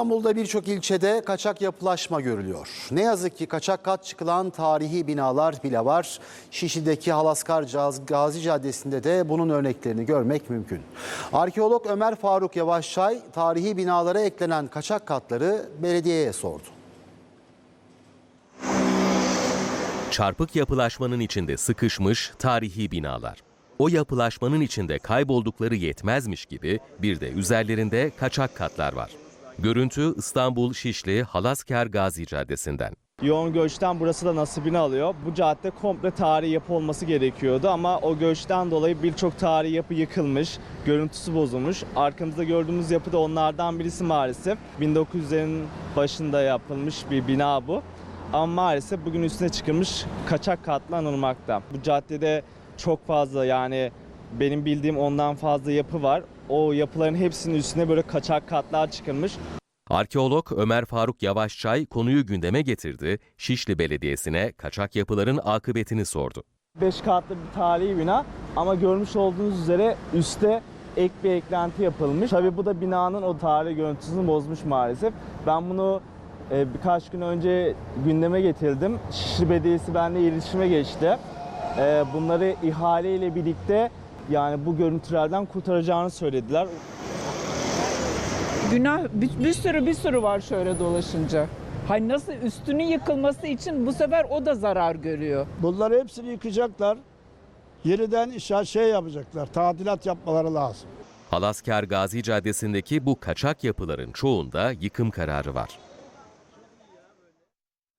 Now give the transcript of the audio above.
İstanbul'da birçok ilçede kaçak yapılaşma görülüyor. Ne yazık ki kaçak kat çıkılan tarihi binalar bile var. Şişli'deki Halaskar Gazi Caddesi'nde de bunun örneklerini görmek mümkün. Arkeolog Ömer Faruk Yavaşçay tarihi binalara eklenen kaçak katları belediyeye sordu. Çarpık yapılaşmanın içinde sıkışmış tarihi binalar. O yapılaşmanın içinde kayboldukları yetmezmiş gibi bir de üzerlerinde kaçak katlar var. Görüntü İstanbul Şişli Halasker Gazi Caddesi'nden. Yoğun göçten burası da nasibini alıyor. Bu cadde komple tarihi yapı olması gerekiyordu ama o göçten dolayı birçok tarihi yapı yıkılmış, görüntüsü bozulmuş. Arkamızda gördüğümüz yapı da onlardan birisi maalesef. 1900'lerin başında yapılmış bir bina bu. Ama maalesef bugün üstüne çıkılmış kaçak anılmakta. Bu caddede çok fazla yani benim bildiğim ondan fazla yapı var. O yapıların hepsinin üstüne böyle kaçak katlar çıkılmış. Arkeolog Ömer Faruk Yavaşçay konuyu gündeme getirdi, Şişli Belediyesi'ne kaçak yapıların akıbetini sordu. 5 katlı bir tarihi bina ama görmüş olduğunuz üzere üstte ek bir eklenti yapılmış. Tabii bu da binanın o tarihi görüntüsünü bozmuş maalesef. Ben bunu e, birkaç gün önce gündeme getirdim. Şişli Belediyesi benimle iletişime geçti. E, bunları ihaleyle birlikte yani bu görüntülerden kurtaracağını söylediler. Günah bir, bir sürü bir sürü var şöyle dolaşınca. Hani nasıl üstünün yıkılması için bu sefer o da zarar görüyor. Bunları hepsini yıkacaklar. Yeniden işe şey yapacaklar. Tadilat yapmaları lazım. Halasker Gazi Caddesi'ndeki bu kaçak yapıların çoğunda yıkım kararı var.